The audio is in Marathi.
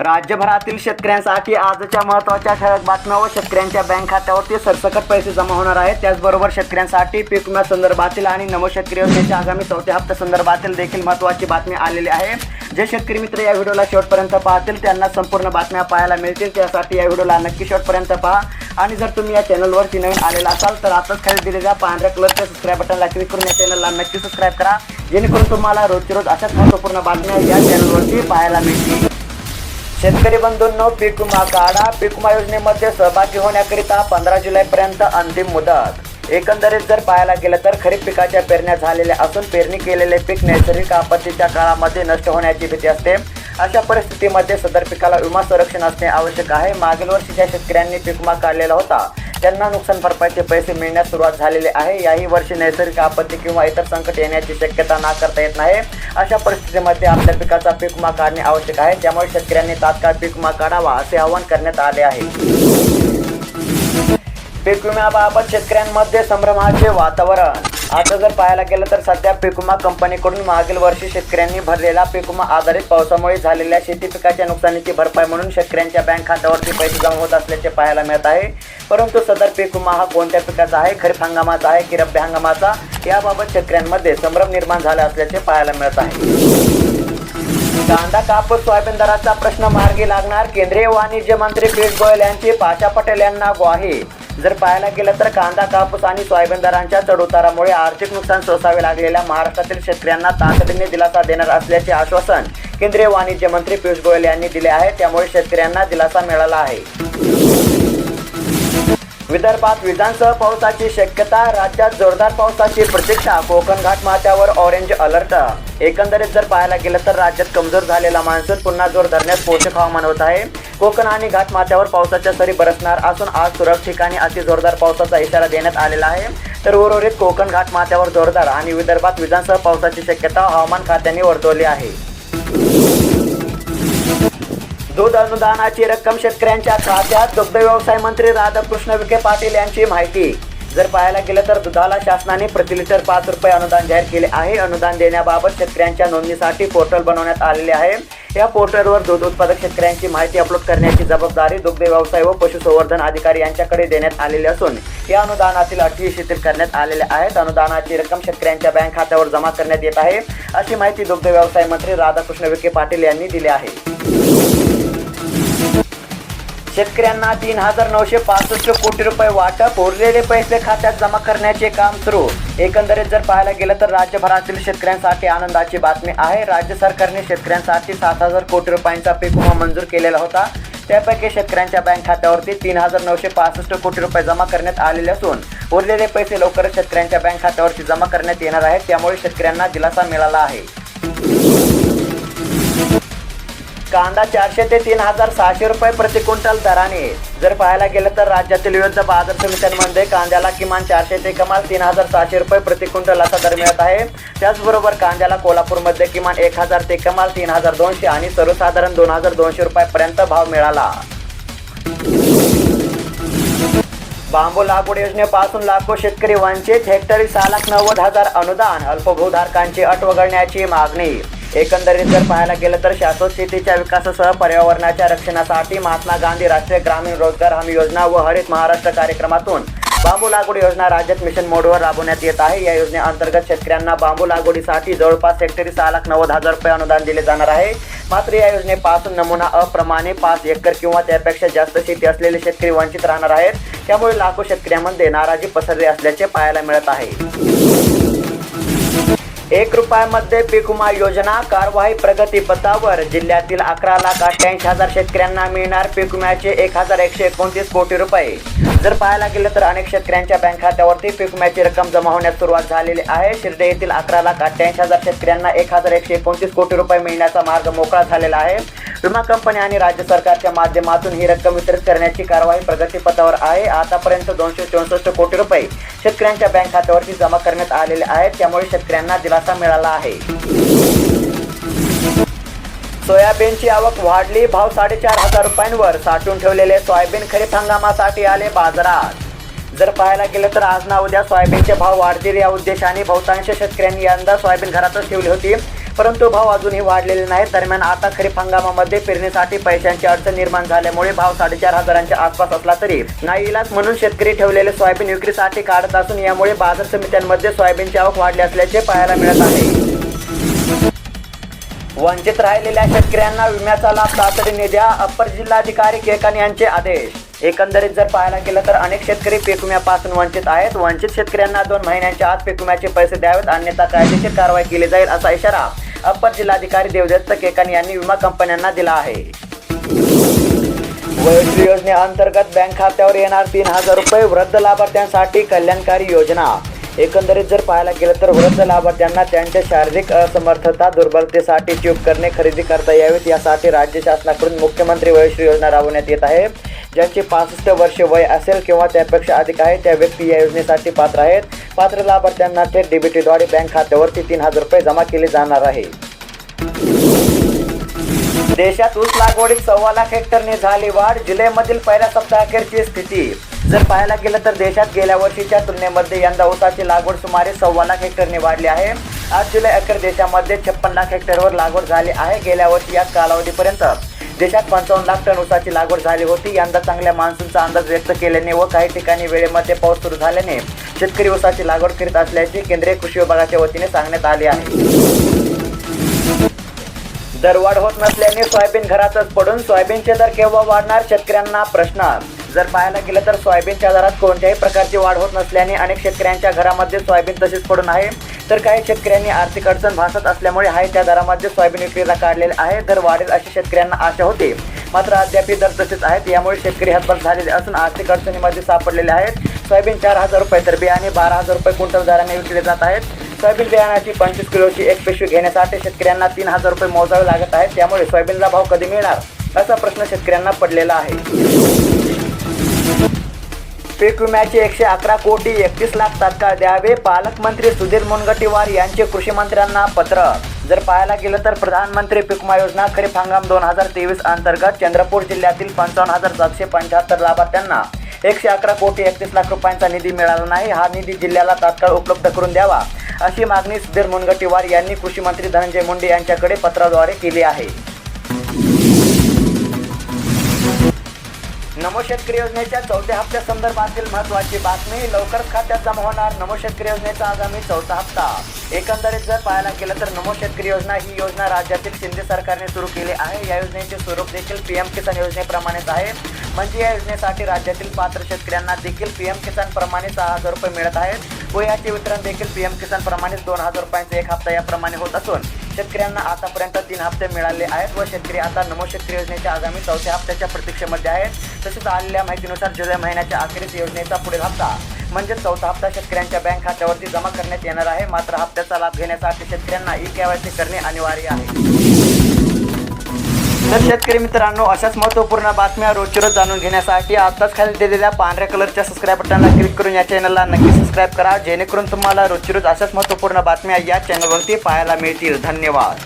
राज्यभरातील शेतकऱ्यांसाठी आजच्या महत्त्वाच्या ठळक बातम्या व शेतकऱ्यांच्या बँक खात्यावरती सरसकट पैसे जमा होणार आहेत. त्याचबरोबर शेतकऱ्यांसाठी पीक विमा संदर्भातील आणि नवशेतकरी योजनेच्या आगामी चौथ्या हप्त्या संदर्भातील देखील महत्त्वाची बातमी आलेली आहे. जे शेतकरी मित्र या व्हिडिओला शेवटपर्यंत पाहतील त्यांना संपूर्ण बातम्या पाहायला मिळतील. त्यासाठी या व्हिडिओला नक्की शेवटपर्यंत पहा. आणि जर तुम्ही या चॅनलवरती नवीन आलेला असाल तर आताच खाली दिलेल्या पांढऱ्या कलरच्या सबस्क्राईब बटनला क्लिक करून या चॅनलला नक्की सबस्क्राईब करा. जेणेकरून तुम्हाला रोजची रोज अशाच महत्त्वपूर्ण बातम्या या चॅनलवरती पाहायला मिळतील. शेतकरी बंधूंनो पीक विमा काढा पीक विमा योजनेमध्ये सहभागी होण्याकरिता पंधरा जुलैपर्यंत अंतिम मुदत. एकंदरीत जर पाहायला गेलं तर खरीप पिकाच्या पेरण्या झालेल्या असून पेरणी केलेले पीक नैसर्गिक आपत्तीच्या काळामध्ये नष्ट होण्याची भीती असते. अशा परिस्थितीमध्ये सदर पिकाला विमा संरक्षण असणे आवश्यक आहे. मागील वर्षी ज्या शेतकऱ्यांनी पीक विमा काढलेला होता त्यांना नुकसान भरपाईचे पैसे मिळण्यास सुरुवात झालेली आहे. याही वर्षी नैसर्गिक आपत्ती किंवा इतर संकट येण्याची शक्यता नाकारता येत नाही. अशा परिस्थितीमध्ये आपल्या पिकाचा पीक विमा काढणे आवश्यक आहे. त्यामुळे शेतकऱ्यांनी तात्काळ पीक विमा काढावा असे आवाहन करण्यात आले आहे. पीक विम्याबाबत शेतकऱ्यांमध्ये संभ्रमाचे वातावरण आता जर पाहायला गेलं तर सध्या पिकुमा कंपनीकडून मागील वर्षी शेतकऱ्यांनी भरलेला पिकुमा आधारित पावसामुळे झालेल्या शेती पिकाच्या नुकसानीची भरपाई म्हणून शेतकऱ्यांच्या बँक खात्यावरती पैसे जमा होत असल्याचे पाहायला मिळत आहे. परंतु सदर पिकुमा हा कोणत्या पिकाचा आहे खरीप हंगामाचा आहे की रब्बी हंगामाचा? याबाबत शेतकऱ्यांमध्ये संभ्रम निर्माण झाला असल्याचे पाहायला मिळत आहे. कांदा कापूस सोयाबीन दराचा प्रश्न मार्गी लागणार. केंद्रीय वाणिज्य मंत्री पियुष गोयल यांची पाशा पटेल यांना ग्वाही. जर पाहायला गेलं तर कांदा कापूस आणि सोयाबीन दरांच्या चढउतारामुळे आर्थिक नुकसान सोसावे लागलेल्या महाराष्ट्रातील शेतकऱ्यांना तातडीने दिलासा देणार असल्याचे आश्वासन केंद्रीय वाणिज्य मंत्री पियुष गोयल यांनी दिले आहे. त्यामुळे शेतकऱ्यांना दिलासा मिळाला आहे. विदर्भात विजांसह पावसाची शक्यता राज्यात जोरदार पावसाची प्रतीक्षा कोकण घाट माथ्यावर ऑरेंज अलर्ट एकंदरीत जर पाहायला गेलं तर राज्यात कमजोर झालेला मान्सून पुन्हा जोर धरण्यास पोषक हवामान होत आहे. कोकण आणि घाट माथ्यावर पावसाच्या सरी बरसणार असून आज तुरळक ठिकाणी अति जोरदार पावसाचा इशारा देण्यात आलेला आहे. तर उर्वरित कोकण घाट माथ्यावर जोरदार आणि विदर्भात विजांसह पावसाची शक्यता हवामान खात्याने वर्तवली आहे. दूध अनुदानाची रक्कम शेतकऱ्यांच्या खात्यात दुग्ध व्यवसाय मंत्री राधाकृष्ण विखे पाटील यांची माहिती. जर पाहायला गेलं तर दुधाला शासनाने प्रति लिटर पाच रुपये अनुदान जाहीर केले आहे. अनुदान देण्याबाबत शेतकऱ्यांच्या नोंदणीसाठी पोर्टल बनवण्यात आलेले आहे. या पोर्टलवर दूध उत्पादक शेतकऱ्यांची माहिती अपलोड करण्याची जबाबदारी दुग्ध व्यवसाय व पशुसंवर्धन अधिकारी यांच्याकडे देण्यात आलेली असून या अनुदानातील अटी शिथिल करण्यात आलेल्या आहेत. अनुदानाची रक्कम शेतकऱ्यांच्या बँक खात्यावर जमा करण्यात येत आहे अशी माहिती दुग्ध व्यवसाय मंत्री राधाकृष्ण विखे पाटील यांनी दिली आहे. शेतकऱ्यांना तीन हजार नऊशे पासष्ट कोटी रुपये वाटप उरलेले पैसे खात्यात जमा करण्याचे काम सुरू. एकंदरीत जर पाहायला गेलं तर राज्यभरातील शेतकऱ्यांसाठी आनंदाची बातमी आहे. राज्य सरकारने शेतकऱ्यांसाठी सात हजार कोटी रुपयांचा पीक विमा मंजूर केलेला होता. त्यापैकी शेतकऱ्यांच्या बँक खात्यावरती तीन हजार नऊशे पासष्ट कोटी रुपये जमा करण्यात आलेले असून उरलेले पैसे लवकरच शेतकऱ्यांच्या बँक खात्यावरती जमा करण्यात येणार आहेत. त्यामुळे शेतकऱ्यांना दिलासा मिळाला आहे. कांदा चारशे ते तीन हजार सहाशे रुपये प्रति क्विंटल दराने. जर पाहायला गेलं तर राज्यातील विविध बाजार समित्यांमध्ये कांद्याला किमान चारशे ते कमाल तीन हजार सहाशे रुपये प्रति क्विंटल असा दर मिळत आहे. त्याचबरोबर कांद्याला कोल्हापूरमध्ये किमान एक हजार ते कमाल तीन हजार दोनशे आणि सर्वसाधारण दोन हजार दोनशे रुपयापर्यंत भाव मिळाला. बांबू लागवड योजनेपासून लाखो शेतकरी वंचित. हेक्टरी सहा लाख नव्वद हजार अनुदान. अल्पभूधारकांची अट वगळण्याची मागणी. एकंदरीत जर पाहायला गेलं तर शाश्वत शेतीच्या विकासासह पर्यावरणाच्या रक्षणासाठी महात्मा गांधी राष्ट्रीय ग्रामीण रोजगार हमी योजना व हरित महाराष्ट्र कार्यक्रमातून बांबू लागवड योजना राज्यात मिशन मोडवर राबवण्यात येत आहे. या योजनेअंतर्गत शेतकऱ्यांना बांबू लागवडीसाठी जवळपास हेक्टरी सहा लाख नव्वद हजार रुपये अनुदान दिले जाणार आहे. मात्र या योजनेपासून नमुना अप्रमाणे पाच एकर किंवा त्यापेक्षा जास्त शेती असलेले शेतकरी वंचित राहणार आहेत. त्यामुळे लाखो शेतकऱ्यांमध्ये नाराजी पसरली असल्याचे पाहायला मिळत आहे. एक रुपयामध्ये पीक विमा योजना कारवाई प्रगतीपथावर जिल्ह्यातील अकरा लाख अठ्ठ्याऐंशी हजार शेतकऱ्यांना मिळणार पीक विम्याचे एक हजार एकशे एकोणतीस कोटी रुपये. जर पाहायला गेलं तर अनेक शेतकऱ्यांच्या बँक खात्यावरती पीक विम्याची रक्कम जमा होण्यास सुरुवात झालेली आहे. शिर्डे येथील अकरा लाख अठ्ठ्याऐंशी हजार शेतकऱ्यांना एक हजार एकशे एकोणतीस कोटी रुपये मिळण्याचा मार्ग मोकळा झालेला आहे. विमा कंपनी आणि राज्य सरकारच्या माध्यमातून ही रक्कम वितरित करण्याची कारवाई प्रगतीपथावर आहे. आतापर्यंत दोनशे चौसष्ट कोटी रुपये शेतकऱ्यांच्या बँक खात्यावरती जमा करण्यात आलेले आहेत. त्यामुळे शेतकऱ्यांना दिलासा मिळाला आहे. सोयाबीनची आवक वाढली. भाव साडेचार हजार रुपयांवर साठवून ठेवलेले सोयाबीन खरीप हंगामासाठी आले बाजारात. जर पाहायला गेलं तर आज ना उद्या सोयाबीनचे भाव वाढतील. या उद्देशाने बहुतांश शेतकऱ्यांनी यंदा सोयाबीन घरातच ठेवली होती. परंतु भाव अजूनही वाढलेले नाहीत. दरम्यान आता खरीप हंगामामध्ये पेरणीसाठी पैशांची अडचण निर्माण झाल्यामुळे भाव साडेचार हजारांच्या आसपास असला तरी नाईलाज म्हणून शेतकरी ठेवलेले सोयाबीन विक्रीसाठी काढत असून यामुळे बाजार समित्यांमध्ये सोयाबीनची आवक वाढली असल्याचे पाहायला मिळत आहे. वंचित राहिलेल्या शेतकऱ्यांना विम्याचा लाभ तातडीने द्या अप्पर जिल्हाधिकारी केकान यांचे आदेश. एकंदरीत जर पाहायला गेलं तर अनेक शेतकरी पीक विम्यापासून वंचित आहेत. वंचित शेतकऱ्यांना दोन महिन्यांच्या आत पीक विम्याचे पैसे द्यावेत. अन्यथा कायदेशीर कारवाई केली जाईल असा इशारा अपर जिल्हाधिकारी देवदत्त केकान यांनी विमा कंपन्यांना दिला आहे. वैश्री योजनेअंतर्गत बँक खात्यावर येणार तीन हजार रुपये वृद्ध लाभार्थ्यांसाठी कल्याणकारी योजना. एकंदरीत जर पाहायला गेलं तर वृद्ध लाभार्थ्यांना त्यांच्या शारीरिक असमर्थता दुर्बलतेसाठी उपकरणे खरेदी करता यावीत. यासाठी राज्य शासनाकडून मुख्यमंत्री वयोश्री योजना राबवण्यात येत आहे. ज्यांचे पासष्ट वर्षे वय असेल किंवा त्यापेक्षा अधिक आहे त्या व्यक्ती या योजनेसाठी पात्र आहेत. पात्र लाभार्थ्यांना थेट डीबीटीद्वारे बँक खात्यावरती तीन हजार रुपये जमा केले जाणार आहे. देशात ऊस लागवडीत सव्वा लाख हेक्टरने झाली वाढ. जुलैमधील पहिल्या सप्ताहाखेरची स्थिती. जर पाहायला गेलं तर देशात गेल्या वर्षीच्या तुलनेमध्ये यंदा ऊसाची लागवड सुमारे सव्वा लाख हेक्टरने वाढली आहे. आज जुलै अखेर देशामध्ये छप्पन लाख हेक्टरवर लागवड झाली आहे. गेल्या वर्षी याच कालावधीपर्यंत देशात पंचावन्न लाख टन ऊसाची लागवड झाली होती. यंदा चांगल्या मान्सूनचा अंदाज व्यक्त केल्याने व काही ठिकाणी वेळेमध्ये पाऊस सुरू झाल्याने शेतकरी ऊसाची लागवड करीत असल्याचे केंद्रीय कृषी विभागाच्या वतीने सांगण्यात आले आहे. दरवाढ होत नसल्याने सोयाबीन घरातच पडून सोयाबीनचे दर केव्हा वाढणार? शेतकऱ्यांना प्रश्न जर पाहायला गेलं तर सोयाबीनच्या दरात कोणत्याही प्रकारची वाढ होत नसल्याने अनेक शेतकऱ्यांच्या घरामध्ये सोयाबीन तसेच पडून आहे. तर काही शेतकऱ्यांनी आर्थिक अडचण भासत असल्यामुळे हाय त्या दरामध्ये सोयाबीन विक्रीला काढलेले आहे. दर वाढेल अशी शेतकऱ्यांना आशा होती. मात्र अद्याप दर तसेच आहेत. यामुळे शेतकरी हतबल झालेले असून आर्थिक अडचणीमध्ये सापडलेले आहेत. सोयाबीन चार हजार रुपये तर बियाणे बारा हजार रुपये क्विंटल दराने विकले जात आहेत. सोयाबीन बियाण्याची पंचवीस किलोची एक पिशवी घेण्यासाठी शेतकऱ्यांना तीन हजार रुपये मोजावे लागत आहेत. त्यामुळे सोयाबीनला भाव कधी मिळणार? असा प्रश्न शेतकऱ्यांना पडलेला आहे. पीक विम्याचे एकशे अकरा कोटी एकतीस लाख तात्काळ द्यावे. पालकमंत्री सुधीर मुनगंटीवार यांचे कृषी मंत्र्यांना पत्र. जर पाहायला गेलं तर प्रधानमंत्री पीक विमा योजना खरीप हंगाम दोन हजार तेवीस अंतर्गत चंद्रपूर जिल्ह्यातील पंचावन्न हजार सातशे पंच्याहत्तर लाभार्थ्यांना एकशे अकरा कोटी एकतीस लाख रुपयांचा निधी मिळाला नाही. हा निधी जिल्ह्याला तात्काळ उपलब्ध करून द्यावा. अशी मागणी सुधीर मुनगंटीवार यांनी कृषी मंत्री धनंजय मुंडे यांच्याकडे पत्राद्वारे केली आहे. नमो शेतकरी योजनेच्या चौथ्या हप्त्या संदर्भातील महत्वाची बातमी लवकरच खात्यात जमा होणार. नमो शेतकरी योजनेचा आगामी चौथा हप्ता. एकंदरीत जर पाहायला गेलं तर नमो शेतकरी योजना ही योजना राज्यातील शिंदे सरकारने सुरू केली आहे. या योजनेचे स्वरूप देखील पीएम किसान योजनेप्रमाणेच आहे. म्हणजे या योजनेसाठी राज्यातील पात्र शेतकऱ्यांना देखील पीएम किसान प्रमाणे सहा हजार रुपये मिळत आहेत व याचे वितरण देखील पीएम किसान प्रमाणेच दोन हजार रुपयांचा एक हप्ता याप्रमाणे होत असून शेतकऱ्यांना आतापर्यंत तीन हप्ते मिळाले आहेत व शेतकरी आता नमो शेतकरी योजनेच्या आगामी चौथ्या हप्त्याच्या प्रतीक्षेमध्ये आहेत. तसेच आलेल्या माहितीनुसार जुलै महिन्याच्या अखेरीस योजनेचा पुढील हप्ता म्हणजे चौथा हप्ता शेतकऱ्यांच्या बँक खात्यावरती जमा करण्यात येणार आहे. मात्र हप्त्याचा लाभ घेण्यासाठी शेतकऱ्यांना ई केवायसी करणे अनिवार्य आहे. तर शेतकरी मित्रांनो अशाच महत्त्वपूर्ण बातम्या रोजची रोज जाणून घेण्यासाठी आत्ताच खाली दिलेल्या पांढऱ्या कलरच्या सबस्क्राईब बटनला क्लिक करून या चॅनलला नक्की सबस्क्राईब करा. जेणेकरून तुम्हाला रोजची रोज अशाच महत्त्वपूर्ण बातम्या या चॅनलवरती पाहायला मिळतील. धन्यवाद.